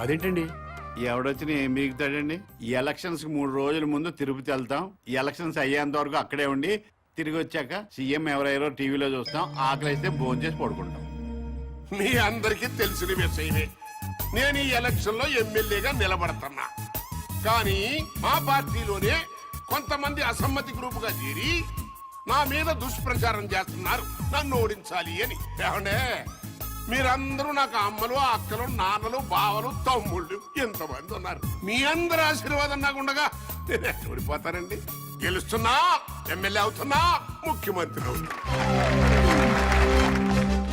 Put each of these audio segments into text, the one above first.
అదేంటండి? ఎవడొచ్చినా ఏం మిగుతాడండి ఈ ఎలక్షన్స్కి మూడు రోజుల ముందు తిరుపతి వెళ్తాం. ఈ ఎలక్షన్స్ అయ్యేంత వరకు అక్కడే ఉండి తిరిగి వచ్చాక సీఎం ఎవరెవరో టీవీలో చూస్తాం. ఆకలిస్తే భోజనం చేసి పడుకుంటాం. మీ అందరికీ తెలిసిన విషయమే. నేను ఈ ఎలక్షన్లో ఎమ్మెల్యేగా నిలబడుతున్నా. కానీ మా పార్టీలోనే కొంతమంది అసమ్మతి గ్రూప్గా చేరి నా మీద దుష్ప్రచారం చేస్తున్నారు. నన్ను ఓడించాలి అని. ఏమండే? మీరందరూ నాకు అమ్మలు అక్కలు నాన్నలు బావలు తమ్ముళ్ళు ఎంతమంది ఉన్నారు? మీ అందరి ఆశీర్వాదం నాకు ఉండగా నేను ఎక్కడిపోతానండి గెలుస్తున్నా ఎమ్మెల్యే అవుతున్నా ముఖ్యమంత్రి అవుతున్నా.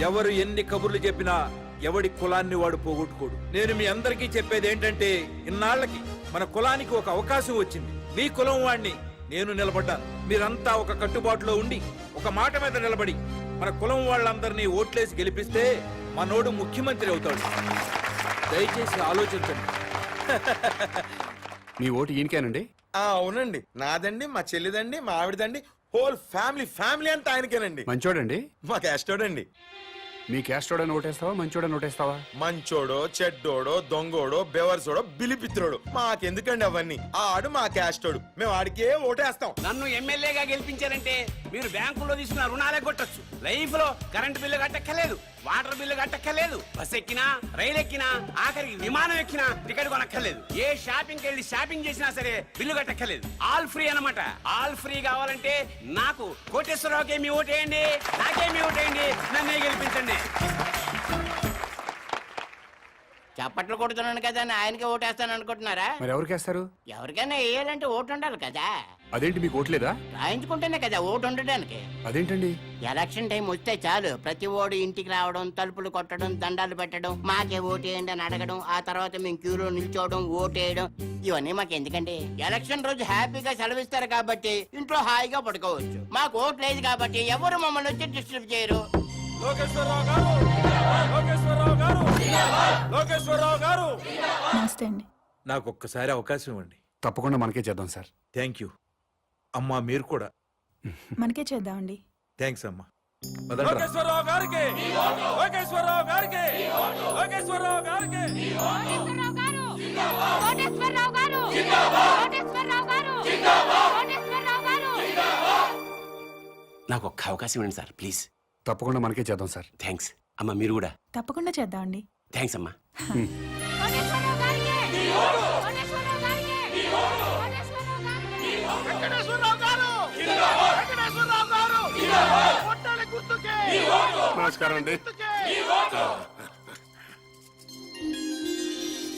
ఎవరు ఎన్ని కబుర్లు చెప్పినా ఎవడి కులాన్ని వాడు పోగొట్టుకోడు. నేను మీ అందరికీ చెప్పేది ఏంటంటే ఇన్నాళ్ళకి మన కులానికి ఒక అవకాశం వచ్చింది. మీ కులం వాణ్ణి నేను నిలబడ్డాను. మీరంతా ఒక కట్టుబాటులో ఉండి ఒక మాట మీద నిలబడి మన కులం వాళ్ళందరినీ ఓట్లేసి గెలిపిస్తే మనోడు ముఖ్యమంత్రి అవుతాడు. దయచేసి ఆలోచించండి. మీ ఓటు ఈయనకేనండి? ఆ అవునండి. నాదండి మా చెల్లిదండి మా ఆవిడదండి హోల్ ఫ్యామిలీ ఫ్యామిలీ అంతా ఆయనకేనండి. మంచోడండి? మా క్యాస్టోడండి. మీ క్యాస్టోడని ఓటేస్తావా మంచోడని ఓటేస్తావా? మంచోడో చెడ్డోడో దొంగోడో బెవర్సోడో బిలిపిత్రోడు. మాకెందుకండి అవన్నీ? ఆడు మా క్యాస్టోడు. మేము ఆడికే ఓటేస్తాం. నన్ను ఎమ్మెల్యేగా గెలిపించారంటే మీరు బ్యాంకులో తీసుకున్న రుణాలే కొట్టచ్చు. లైఫ్లో కరెంట్ బిల్లు కట్టక్కర్లేదు. వాటర్ బిల్లు కట్టక్కర్లేదు. బస్ ఎక్కినా రైలు ఎక్కినా ఆఖరికి విమానం ఎక్కినా టికెట్ కొనక్కర్లేదు. ఏ షాపింగ్ వెళ్ళి షాపింగ్ చేసినా సరే బిల్లు కట్టక్కర్లేదు. ఆల్ ఫ్రీ అన్నమాట. ఆల్ ఫ్రీ కావాలంటే నాకు కోటేశ్వరరావుకి మీ ఓటేయండి? నాకే మీ ఓటేయండి? నన్నే గెలిపించండి? చప్పట్లు కొడుతున్నాను కదా అని ఆయనకే ఓటేస్తాను అనుకుంటున్నారా? మరి ఎవరికేస్తారు ఎవరికైనా వేయాలంటే ఓటు ఉండాలి కదా. అదేంటి మీకు ఓట్లేదా రాయించుకుంటేనే కదా ఓటు ఉండడానికి. అదేంటండి? ఎలక్షన్ టైం వస్తే చాలు. ప్రతి ఓడు ఇంటికి రావడం తలుపులు కొట్టడం దండాలు పెట్టడం మాకే ఓటేయండి అని అడగడం ఆ తర్వాత మేము క్యూలో నిల్చోవడం ఓటేయడం ఇవన్నీ మాకు ఎందుకండి? ఎలక్షన్ రోజు హ్యాపీగా సెలవిస్తారు కాబట్టి ఇంట్లో హాయిగా పడుకోవచ్చు. మాకు ఓటు లేదు కాబట్టి ఎవరు మమ్మల్ని వచ్చి డిస్టర్బ్ చేయరు. లోకేశ్వరరావు గారు! లోకేశ్వరరావు గారు! లోకేశ్వరరావు గారు! నమస్తే అండి. నాకు ఒక్కసారి అవకాశం ఇవ్వండి. తప్పకుండా మనకే చేద్దాం సార్. Thank you. అమ్మా మీరు కూడా. మనకే చేద్దామండి. థ్యాంక్స్ అమ్మా. లోకేశ్వరరావు గారికి. లోకేశ్వరరావు గారికి. లోకేశ్వరరావు గారికి. కోటేశ్వరరావు గారు. కోటేశ్వరరావు గారు. కోటేశ్వరరావు గారు. కోటేశ్వరరావు గారు నాకు ఒక్క అవకాశం ఇవ్వండి సార్ ప్లీజ్. తప్పకుండా మనకే చేద్దాం సార్. థ్యాంక్స్. అమ్మ మీరు కూడా. తప్పకుండా చేద్దామండి. థ్యాంక్స్ అమ్మా. నమస్కారం అండి.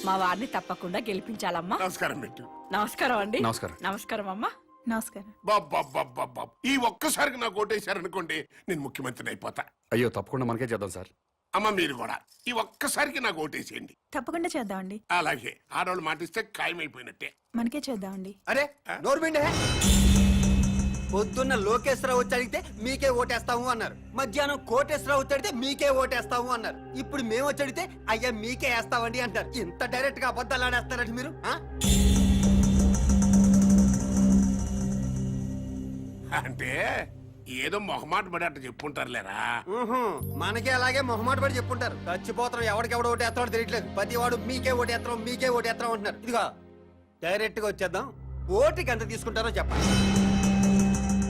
మా వారిని తప్పకుండా గెలిపించాలమ్మా. నమస్కారం పెట్టు. నమస్కారం అండి. నమస్కారం. నమస్కారం అమ్మా. నమస్కారం. ఈ ఒక్కసారికి నాకు ఓటేశారనుకోండి నేను ముఖ్యమంత్రిని అయిపోతా. అయ్యో తప్పకుండా మనకే చేద్దాం సార్. అమ్మ మీరు కూడా. ఈ ఒక్కసారికి నాకు ఓటేసేయండి. తప్పకుండా చేద్దామండి. అలాగే ఆడవాళ్ళు మాటిస్తే ఖాయమైపోయినట్టే. మనకే చేద్దామండి. అరే నోర్మిండే పొద్దున్న లోకేశ్వరరావు వచ్చి అడిగితే మీకే ఓటేస్తాము అన్నారు. మధ్యాహ్నం కోటేశ్వరరావు వచ్చి అడిగితే మీకే ఓటేస్తాము అన్నారు. ఇప్పుడు మేము వచ్చి అడిగితే అయ్యా మీకే వేస్తామండి అంటారు. ఇంత డైరెక్ట్గా అబద్ధాలు ఆడేస్తారండి మీరు? అంటే ఏదో మొహమాట పడి అట్ట చెప్పుంటారులేరా? ఊహు, మనకే అలాగే మొహమాట పడి చెప్పుంటారు. చచ్చిపోతాం ఎవడికెవడు ఓటేస్తాడో తెలియట్లేదు. ప్రతి వాడు మీకే ఓటేస్తాం మీకే ఓటేస్తాం అంటున్నారు. ఇదిగో డైరెక్ట్గా వచ్చేద్దాం. ఓటుకి ఎంత తీసుకుంటారో చెప్పండి.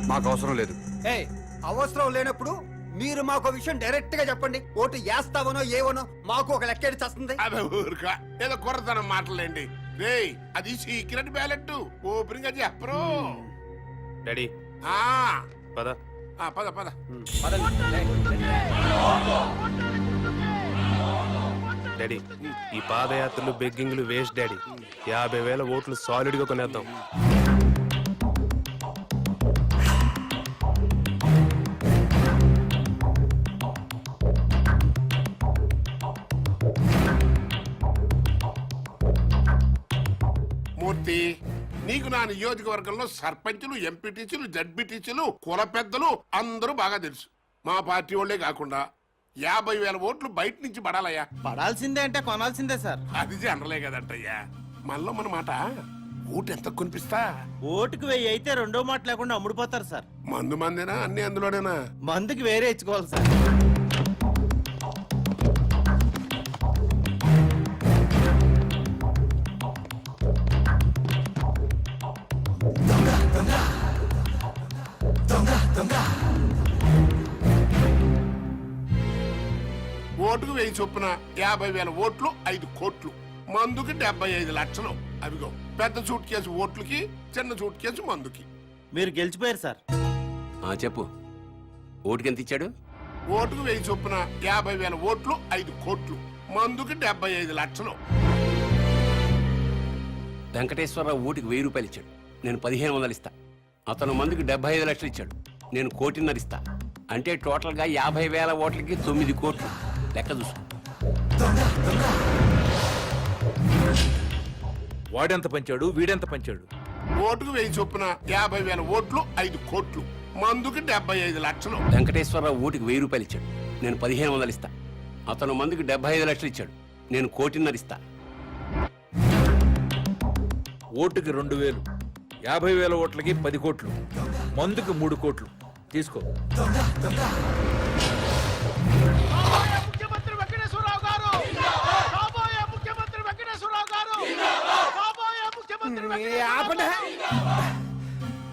మాకు అవసరం లేదు. ఏ అవసరం లేనప్పుడు మీరు మాకు విషయం డైరెక్ట్గా చెప్పండి. ఓటు వేస్తావనో ఏవనో మాకు ఒక లెక్కేది చస్తుంది. అదే ఊరుక. ఏదో కుర్రతనం మాటలేండి. రేయ్ అది సీక్రెట్ బ్యాలెట్. ఓపెన్గా చెప్పరు డాడీ. ఆ, పద. ఆ, పద పద. డాడీ ఈ పాదయాత్రలు బెగ్గింగ్లు వేస్ట్ డాడీ. యాభై వేల ఓట్లు సాలిడ్గా కొనేద్దాం. నా నియోజకవర్గంలో సర్పంచులు ఎంపీటీసీలు జడ్పీటీసీలు కుల పెద్దలు అందరూ బాగా తెలుసు. మా పార్టీ వాళ్ళే కాకుండా యాభై వేల ఓట్లు బయట నుంచి పడాలయ్యా. పడాల్సిందే అంటే కొనాల్సిందే సార్. అది జనరలే కదంటయ్యా. మనలో మన మాట ఓటు ఎంత కొనిపిస్తా? ఓటుకు వెయ్యి అయితే రెండో మాట లేకుండా అమ్ముడుపోతారు సార్. మందు మందేనా? అన్ని అందులోనేనా? మందుకి వేరే ఇచ్చుకోవాలి సార్. చొప్పున యాభై వేల ఓట్లు ఐదు కోట్లు. మందుకి డెబ్బై ఐదు లక్షలు. అవిగో పెద్ద సూట్ కేసు ఓట్లకి చిన్న సూట్ కేసు మందుకి. మీరు గెలిచిపోయారు సార్. చెప్పు. ఓటుకి ఎంత ఇచ్చాడు? ఓటుకు వెయ్యి చొప్పున యాభై వేల ఓట్లు ఐదు కోట్లు. మందుకి డెబ్బై ఐదు లక్షలు. వెంకటేశ్వరరావు ఓటుకి వెయ్యి రూపాయలు ఇచ్చాడు. నేను పదిహేను వందలు ఇస్తా. అతను మందికి డెబ్బై ఐదు లక్షలు ఇచ్చాడు. నేను కోటిన్నర ఇస్తా. అంటే టోటల్గా యాభై వేల ఓట్లకి తొమ్మిది కోట్లు. లెక్క చూసుకో. వాడెంత పంచాడు? వీడెంత పంచాడు? ఓటుకు వెయ్యి చొప్పున యాభై వేల ఓట్లు ఐదు కోట్లు. మందుకి డెబ్బై ఐదు లక్షలు. వెంకటేశ్వరరావు ఓటుకి వెయ్యి రూపాయలు ఇచ్చాడు. నేను పదిహేను వందలు ఇస్తా. అతను మందికి డెబ్బై ఐదు లక్షలు ఇచ్చాడు. నేను కోటిన్నర ఇస్తా. ఓటుకి రెండు వేలు. యాభై వేల ఓట్లకి పది కోట్లు. మందుకి మూడు కోట్లు. తీసుకో ముఖ్యమంత్రి వెంకటేశ్వరరావు గారు కాబోయే ముఖ్యమంత్రి వెంకటేశ్వరరావు గారు ముఖ్యమంత్రి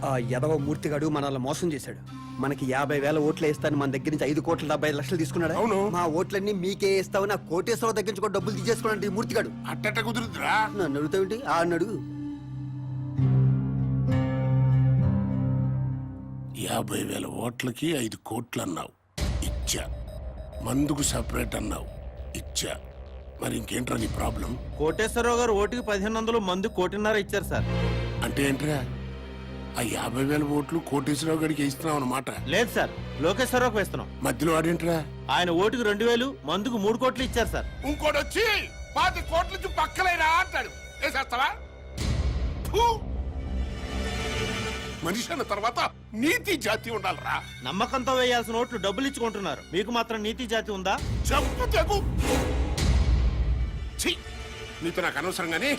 ఆ యదవ మూర్తిగాడు మనల్ని మోసం చేశాడు. మనకి యాభై వేల ఓట్లు వేస్తాను మన దగ్గర నుంచి ఐదు కోట్ల డెబ్బై లక్షలు తీసుకున్నాడు? అవును. మా ఓట్లన్నీ మీకే ఇస్తావు నా కోటేశ్వరరావు దగ్గర నుంచి కూడా డబ్బులు తీసేసుకున్నాడు ఈ మూర్తిగాడు. అట్టట కుదురుద్రా నన్ను అడుగుతావేంటి? ఆ అడుగు. యాభై వేల ఓట్లకి ఐదు కోట్లు అన్నావు ఇచ్చా. మందుకు సపరేట్ అన్నావు. ఇచ్చా. మరి ఇంకేంట్రా నీ ప్రాబ్లం? కోటేశ్వరరావు గారు ఓటుకి పదిహేను వందలు మందు కోటిన్నర ఇచ్చారు సార్. అంటే ఏంట్రా? ఆ యాభై వేల ఓట్లు కోటేశ్వరరావు గడికి ఇస్తున్నావు అన్నమాట. లేదు సార్ లోకేశ్వరరావుకి వేస్తున్నాం. మధ్యలో ఆడేంట్రా? ఆయన ఓటుకి రెండు వేలు మందుకు మూడు కోట్లు ఇచ్చారు సార్. ఇంకోటి వచ్చి పాతి కోట్ల నుంచి పక్కలేరా అంటాడు. వేసేస్తావా! మనిషి అన్న తర్వాత నీతి జాతి ఉండాలిరా. నమ్మకంతో వేయాల్సిన ఓట్లు డబ్బులు ఇచ్చుకుంటున్నారు. మీకు మాత్రం నీతి జాతి ఉందా? చంపు తెగు. ఛీ! నీతో నాకు అనవసరం గానీ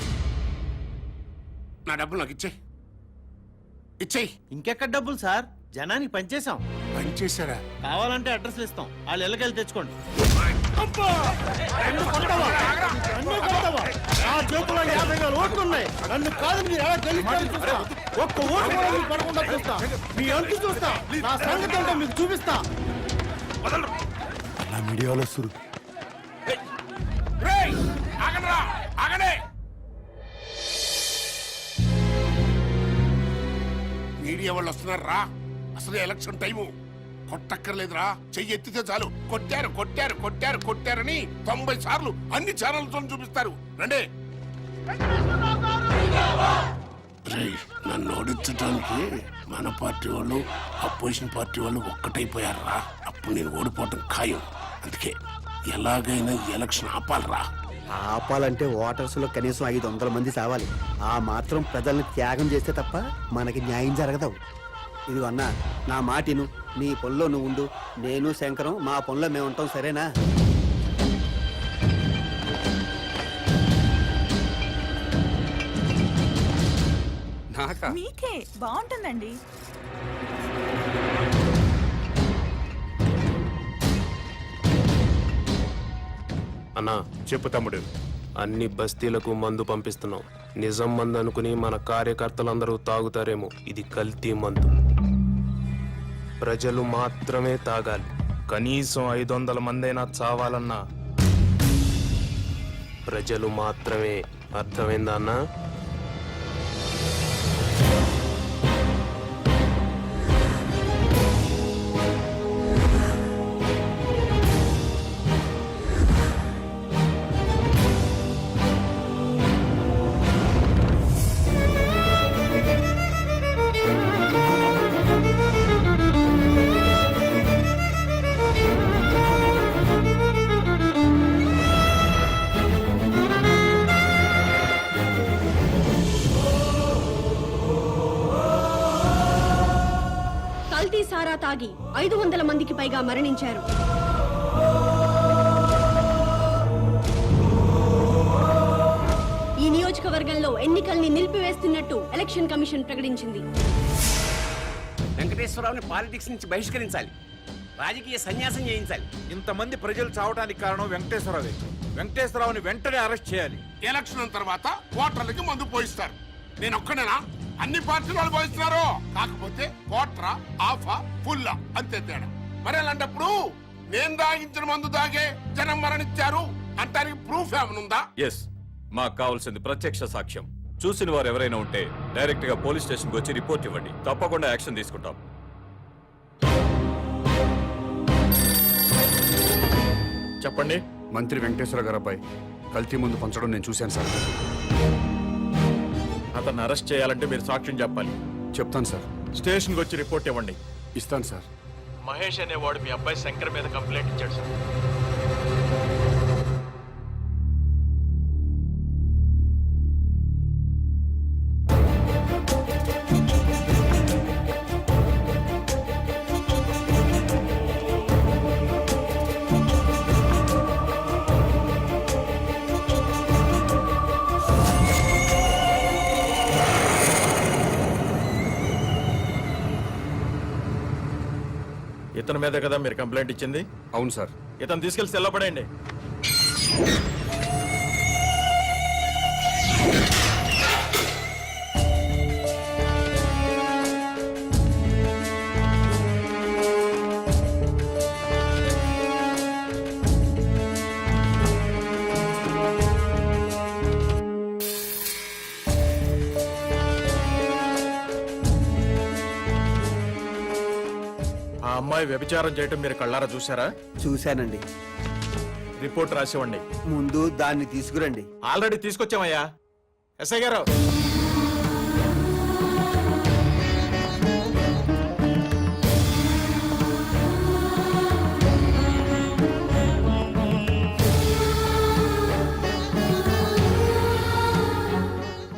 నా డబ్బులు నాకు ఇచ్చేయి. ఇచ్చేయి. ఇంకెక్కడ డబ్బులు సార్? జనానికి పనిచేసాం పనిచేశారా? కావాలంటే అడ్రస్ ఇస్తాం. వాళ్ళు ఎల్లకెళ్ళి తెచ్చుకోండి. నన్ను కాదు మీరు ఎలా గెలుస్తారో చూస్తా. ఒక్క ఓటు కూడా మీకు పడకుండా చూస్తా. మీ అంతు చూస్తా. నా సంగతి ఏంటో మీకు చూపిస్తా. మీడియాలో సురు. రేయ్! ఆగండ్రా! ఆగండి! మీడియా వాళ్ళు వస్తున్నారు రా అసలు ఎలక్షన్ టైము. కొట్టక్కర్లేదురా. చెయ్యి ఎత్తితే చాలు. కొట్టారు కొట్టారు కొట్టారు కొట్టారని తొంభై సార్లు అన్ని ఛానల్తో చూపిస్తారు. రండి. నన్ను ఓడించడానికి మన పార్టీ వాళ్ళు అపోజిషన్ పార్టీ వాళ్ళు ఒక్కటైపోయారా అప్పుడు నేను ఓడిపోవటం ఖాయం. అందుకే ఎలాగైనా ఎలక్షన్ ఆపాలరా. ఆపాలంటే ఓటర్స్లో కనీసం ఐదు వందల మంది సావాలి ఆ మాత్రం ప్రజల్ని త్యాగం చేస్తే తప్ప మనకి న్యాయం జరగదు ఇది అన్నా నా మాటిను నీ పనిలో నువ్వు ఉండు. నేను శంకరం మా పనిలో మేము ఉంటాం సరేనా? నాకా? మీకే బాగుంటుందండి. అన్నా చెప్పు తమ్ముడు. అన్ని బస్తీలకు మందు పంపిస్తున్నాం. నిజం మందు అనుకుని మన కార్యకర్తలందరూ తాగుతారేమో. ఇది కల్తీ మందు. ప్రజలు మాత్రమే తాగాలి. కనీసం ఐదు వందల మందైనా చావాలన్నా. ప్రజలు మాత్రమే. అర్థమైందా అన్నా? సారా తాగి ఐదు వందల మందికి పైగా మరణించారు. ఈ నియోజకవర్గంలో ఎన్నికల్ని నిలిపివేస్తున్నట్టు ఎలక్షన్ కమిషన్ ప్రకటించింది. వెంకటేశ్వరరావుని పాలిటిక్స్ నుంచి బహిష్కరించాలి. రాజకీయ సన్యాసం చేయించాలి. ఇంతమంది ప్రజలు చావడానికి కారణం వెంకటేశ్వరరావే. వెంకటేశ్వరరావుని వెంటనే అరెస్ట్ చేయాలి. ఎలక్షన్ తర్వాత ఓటర్లకి మందు పోయిస్తారు. నేను ఒక్కనేనా అన్ని పార్టీలు వాళ్ళు పోయిస్తున్నారు కాకపోతే కోట్రా ఆఫా ఫుల్లా అంతే తేడా. మరి అలాంటప్పుడు నేను తాగించిన మందు తాగే జనం మరణించారు అంటానికి ప్రూఫ్ ఏమనుందా ఎస్ మాకు కావాల్సింది ప్రత్యక్ష సాక్ష్యం. చూసిన వారు ఎవరైనా ఉంటే డైరెక్ట్గా పోలీస్ స్టేషన్కి వచ్చి రిపోర్ట్ ఇవ్వండి. తప్పకుండా యాక్షన్ తీసుకుంటాం. చెప్పండి. మంత్రి వెంకటేశ్వర గారు అబ్బాయి కల్తీ ముందు పంచడం నేను చూశాను సార్. అతన్ని అరెస్ట్ చేయాలంటే మీరు సాక్ష్యం చెప్పాలి. చెప్తాను సార్. స్టేషన్కి వచ్చి రిపోర్ట్ ఇవ్వండి. ఇస్తాను సార్. మహేష్ అనేవాడు మీ అబ్బాయి శంకర్ మీద కంప్లైంట్ ఇచ్చాడు సార్. మీద కదా మీరు కంప్లైంట్ ఇచ్చింది? అవును సార్. ఇతను తీసుకెళ్ళి సెల్లబడండి అమ్మాయి వ్యభిచారం చేయటం మీరు కళ్ళారా చూసారా చూశానండి. రిపోర్ట్ రాసివ్వండి. ముందు దాన్ని తీసుకురండి. ఆల్రెడీ తీసుకొచ్చామయ్యా. ఎస్ఐ గారు.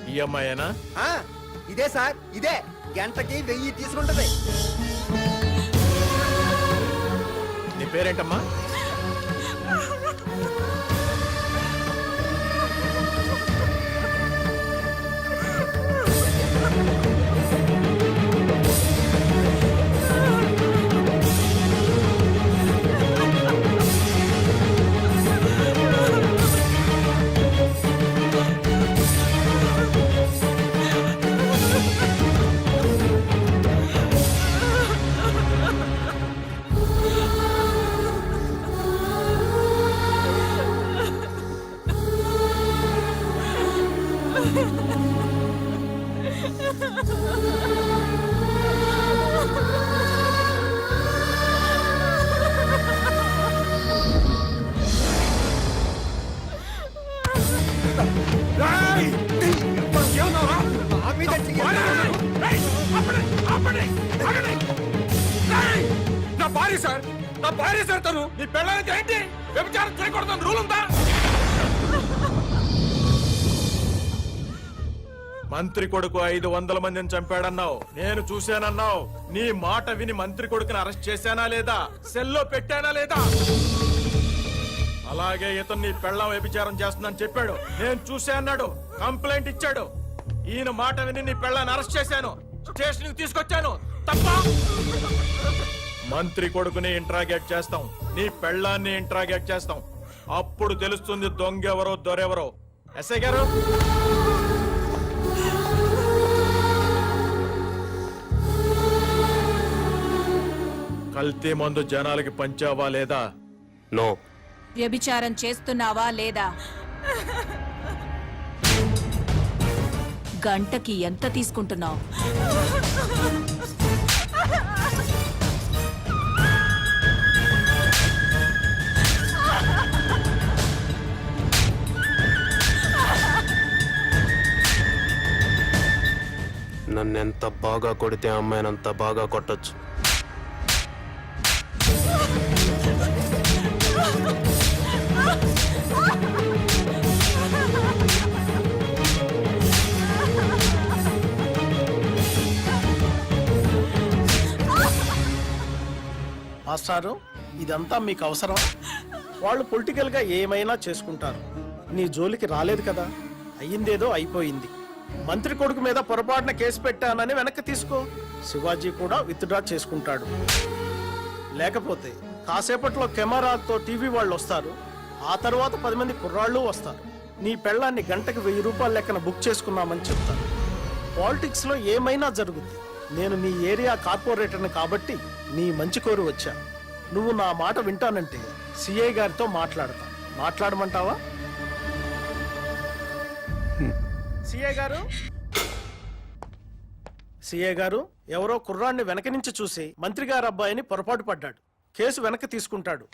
ఈ అమ్మాయేనా? ఆ, ఇదే సార్ ఇదే. గంటకి వెయ్యి తీసుకుంటది. పేరేంటమ్మా? నా భార్య సార్ నా భార్య సార్ తను. నీ పెళ్ళానికి ఏంటి? వ్యభిచారం చేయకూడదని రూల్ ఉందా? మంత్రి కొడుకు ఐదు వందల మందిని చంపాడన్నావు. నేను చూశానన్నావు. నీ మాట విని మంత్రి కొడుకుని అరెస్ట్ చేశానా లేదా? సెల్లో పెట్టానా లేదా? అలాగే ఇతన్ని నీ పెళ్ళం వ్యభిచారం చేస్తుందని చెప్పాడు. నేను చూసా అన్నాడు. కంప్లైంట్ ఇచ్చాడు. ఈయన మాట విని నీ పెళ్ళాన్ని అరెస్ట్ చేశాను. స్టేషన్కి తీసుకొచ్చాను. తప్ప? మంత్రి కొడుకుని ఇంట్రాగేట్ చేస్తాం. నీ పెళ్ళాన్ని ఇంట్రాగేట్ చేస్తాం. అప్పుడు తెలుస్తుంది దొంగెవరో దొరెవరో. ఎస్ఐ గారు? కల్తీ మందు జనాలకి పంచావా లేదా? నో. వ్యభిచారం చేస్తున్నావా లేదా? గంటకి ఎంత తీసుకుంటున్నావు? నన్ను ఎంత బాగా కొడితే ఆ అమ్మాయిని అంత బాగా కొట్టొచ్చు. మాస్టారు ఇదంతా మీకు అవసరం వాళ్ళు పొలిటికల్గా ఏమైనా చేసుకుంటారు. నీ జోలికి రాలేదు కదా? అయ్యిందేదో అయిపోయింది. మంత్రి కొడుకు మీద పొరపాటున కేసు పెట్టానని వెనక్కి తీసుకో. శివాజీ కూడా విత్డ్రా చేసుకుంటాడు. లేకపోతే కాసేపట్లో కెమెరాతో టీవీ వాళ్ళు వస్తారు. ఆ తర్వాత పది మంది కుర్రాళ్ళు వస్తారు. నీ పెళ్ళాన్ని గంటకు వెయ్యి రూపాయల లెక్కన బుక్ చేసుకున్నామని చెప్తారు. పాలిటిక్స్లో ఏమైనా జరుగుద్ది. నేను నీ ఏరియా కార్పొరేటర్ని కాబట్టి నీ మంచి కోరి వచ్చా. నువ్వు నా మాట వింటానంటే సిఐ గారితో మాట్లాడతా. మాట్లాడమంటావా? సిఐ గారు? సీఏ గారు ఎవరో కుర్రాన్ని వెనక నుంచి చూసి మంత్రి గారు అబ్బాయిని పొరపాటు పడ్డాడు. కేసు వెనక్కి తీసుకుంటాడు.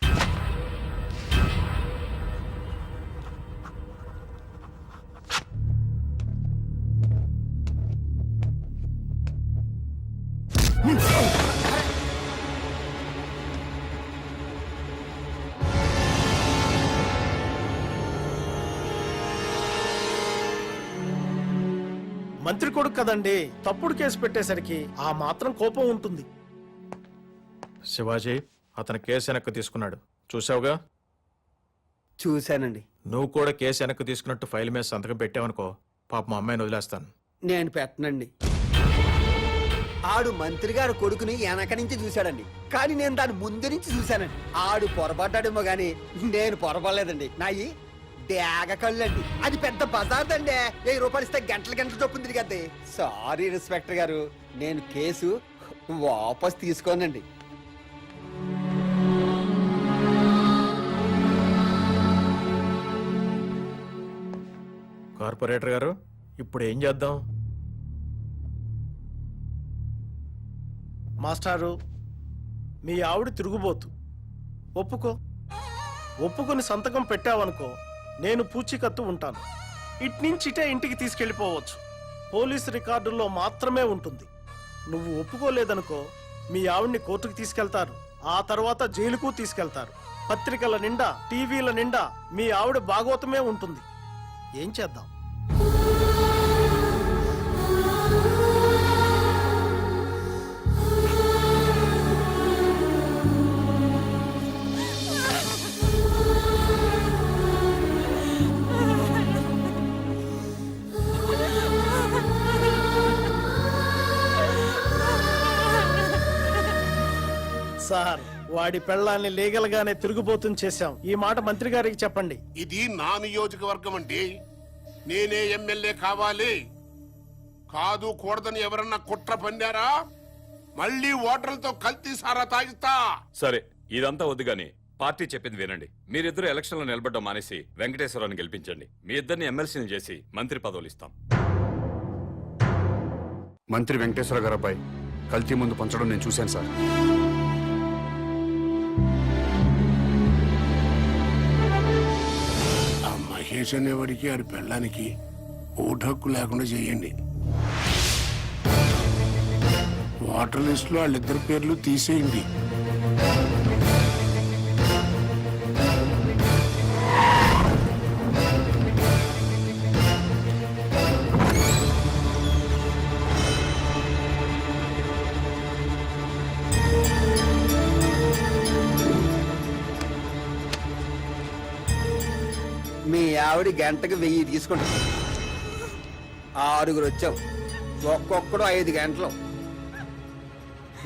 కొడుకు కదండి. తప్పుడు కేసు పెట్టేసరికి ఆ మాత్రం కోపం ఉంటుంది. శివాజీ అతను కేసు వెనక్కి తీసుకున్నాడు. చూసావుగా చూశానండి. నువ్వు కూడా కేసు వెనక్కి తీసుకున్నట్టు ఫైల్ మీద సంతకం పెట్టావనుకో పాప మా అమ్మాయిని వదిలేస్తాను. నేను పెట్టనండి. ఆడు మంత్రి గారు కొడుకుని వెనక నుంచి చూశాడండి. కానీ నేను దాని ముందు నుంచి చూశానండి. ఆడు పొరపడ్డాడేమో గాని నేను పొరపడలేదండి. నాయి డేగ కళ్ళండి అది పెద్ద బజార్ అండి వెయ్యి రూపాయలు ఇస్తే గంటల గంటల చొప్పున తిరిగద్ది. సారీ ఇన్స్పెక్టర్ గారు. నేను కేసు వాపస్ తీసుకోనండి. కార్పొరేటర్ గారు ఇప్పుడు ఏం చేద్దాం? మాస్టారు మీ ఆవిడ తిరుగుబోతు. ఒప్పుకో. ఒప్పుకొని సంతకం పెట్టావనుకో నేను పూచికత్తు ఉంటాను. ఇట్నుంచి ఇటే ఇంటికి తీసుకెళ్ళిపోవచ్చు. పోలీస్ రికార్డుల్లో మాత్రమే ఉంటుంది. నువ్వు ఒప్పుకోలేదనుకో మీ ఆవిడ్ని కోర్టుకు తీసుకెళ్తారు. ఆ తర్వాత జైలుకు తీసుకెళ్తారు. పత్రికల నిండా టీవీల నిండా మీ ఆవిడ భాగవతమే ఉంటుంది. ఏం చేద్దాం? సార్. వాడి పెళ్ళాన్ని లీగల్ గానే తిరుగుబోతుని చేశాం. ఈ మాట మంత్రి గారికి చెప్పండి. ఇది నా నియోజకవర్గం అండి. నేనే ఎమ్మెల్యే కావాలి. కాదు కూడదని ఎవరన్నా కుట్ర పన్నారా? మళ్ళీ ఓటర్లతో కల్తీ సారా తాగిస్తా. సరే ఇదంతా వద్దు గాని పార్టీ చెప్పింది వినండి. మీరిద్దరు ఎలక్షన్లో నిలబడ్డం మానేసి వెంకటేశ్వరాన్ని గెలిపించండి. మీ ఇద్దరిని ఎమ్మెల్సీని చేసి మంత్రి పదవులు ఇస్తాం. మంత్రి వెంకటేశ్వర గారు అబ్బాయి కల్తీ ముందు పంచడం నేను చూశాను సార్. మహేష్ అనేవాడికి ఆడి పెళ్ళానికి ఓటు హక్కు లేకుండా చేయండి. వాటర్ లిస్ట్లో వాళ్ళిద్దరి పేర్లు తీసేయండి. ఆవిడ గంటకు వెయ్యి తీసుకుంటాం. ఆరుగురు వచ్చాం. ఒక్కొక్కడు ఐదు గంటలు.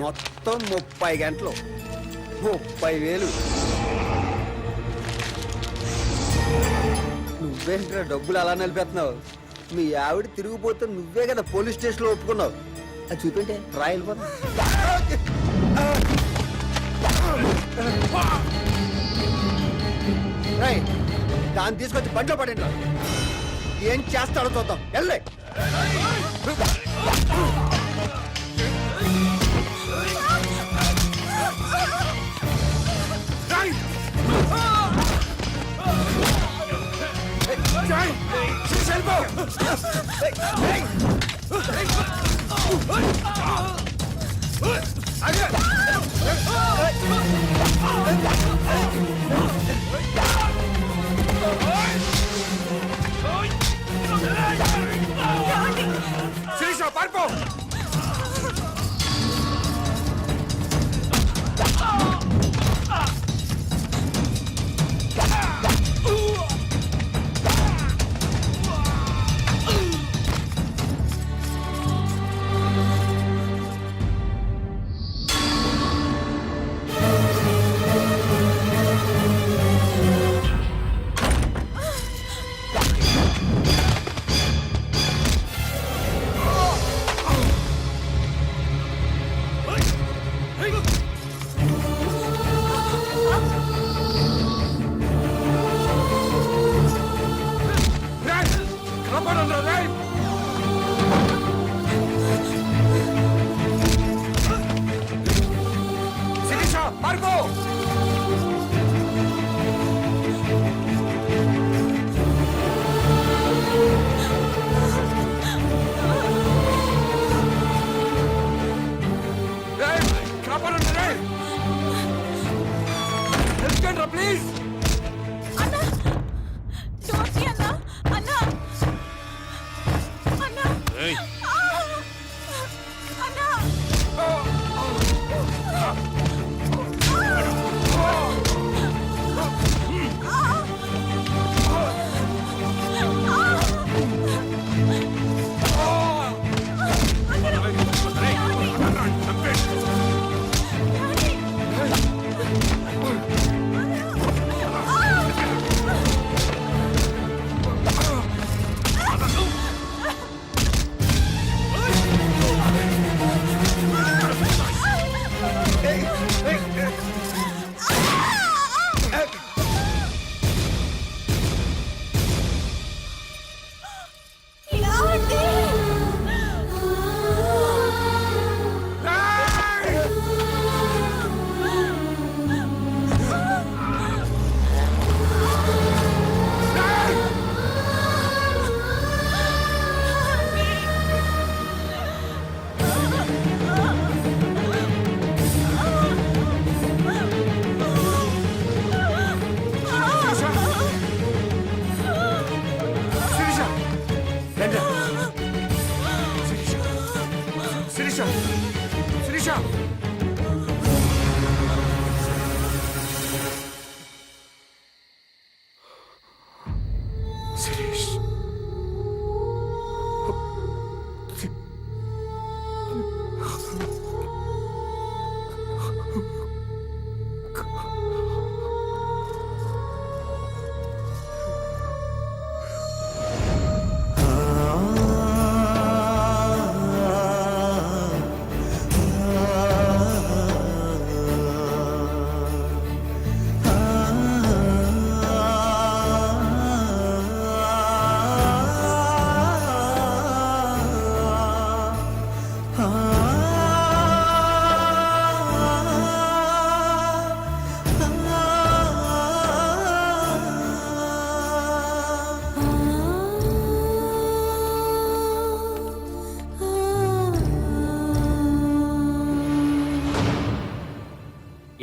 మొత్తం ముప్పై గంటలు. ముప్పై వేలు. నువ్వేంట్రా డబ్బులు అలా నిలిపేస్తున్నావు మీ ఆవిడ తిరిగిపోతే నువ్వే కదా పోలీస్ స్టేషన్లో ఒప్పుకున్నావు. అది చూపింటే రాయలు దాన్ని తీసుకొచ్చి బండిలో పడండి ఏం చేస్తాడో చూద్దాం. వెళ్ళే.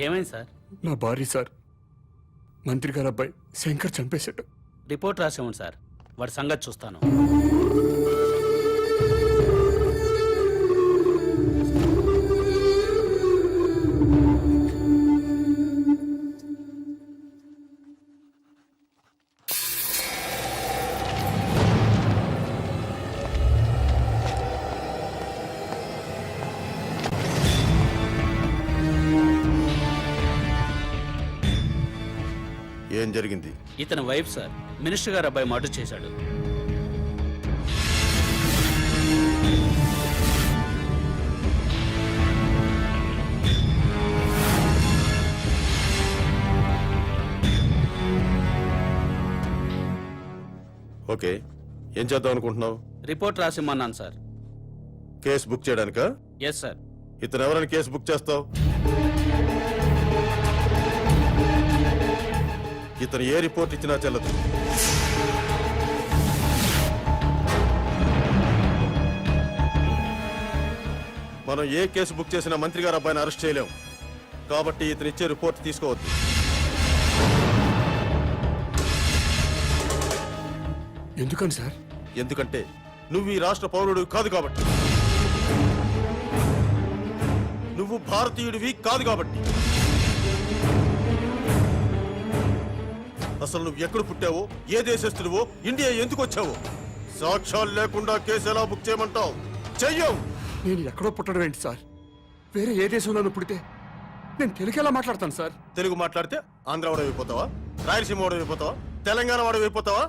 ఏమైంది సార్? నా భార్య సార్. మంత్రి గారు అబ్బాయి శంకర్ చంపేశాడు. రిపోర్ట్ రాసేవండి సార్. వాడి సంగతి చూస్తాను. ఇతని వైఫ్ సార్. మినిస్టర్ గారు అబ్బాయి మర్డర్ చేశాడు. ఓకే. ఏం చేద్దాం అనుకుంటున్నావు? రిపోర్ట్ రాసిమ్మన్నాను sir. Case book చేయడానికా? Yes sir. ఇతను ఎవరైనా కేసు బుక్ చేస్తావు? ఇతను ఏ రిపోర్ట్ ఇచ్చినా చెల్లదు. మనం ఏ కేసు బుక్ చేసినా మంత్రి గారు అబ్బాయిని అరెస్ట్ చేయలేం. కాబట్టి ఇతను ఇచ్చే రిపోర్ట్ తీసుకోవద్దు. ఎందుకని సార్? ఎందుకంటే నువ్వు ఈ రాష్ట్ర పౌరుడు కాదు కాబట్టి. నువ్వు భారతీయుడివి కాదు కాబట్టి. అసలు నువ్వు ఎక్కడ పుట్టావో ఏ దేశస్తుడివో ఇండియా ఎందుకు వచ్చావో? సాక్ష్యాలు లేకుండా కేసు ఎలా బుక్ చేయమంటావు? చెయ్యవు! నేను ఎక్కడో పుట్టడం ఏంటి సార్? వేరే ఏ దేశంలోనూ పుడితే నేను తెలుగు ఎలా మాట్లాడతాను సార్? తెలుగు మాట్లాడితే ఆంధ్ర వాడు అయిపోతావా? రాయలసీమ వాడు అయిపోతావా? తెలంగాణ వాడు అయిపోతావా?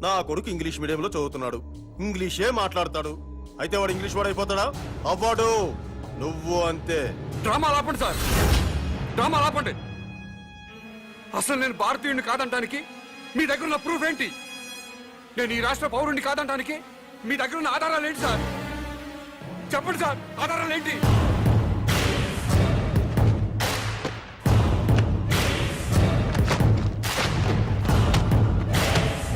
నా కొడుకు ఇంగ్లీష్ మీడియంలో చదువుతున్నాడు. ఇంగ్లీషే మాట్లాడతాడు. అయితే వాడు ఇంగ్లీష్ వాడు అయిపోతాడా? అవ్వడు! నువ్వు అంతే. డ్రామా ఆపండి సార్. డ్రామా ఆపండి. అసలు నేను భారతీయుడిని కాదంటానికి? మీ దగ్గర ఉన్న ప్రూఫ్ ఏంటి? నేను ఈ రాష్ట్ర పౌరుడిని కాదంటానికి? మీ దగ్గర ఉన్న ఆధారాలు ఏంటి సార్? చెప్పండి సార్ ఆధారాలు ఏంటి?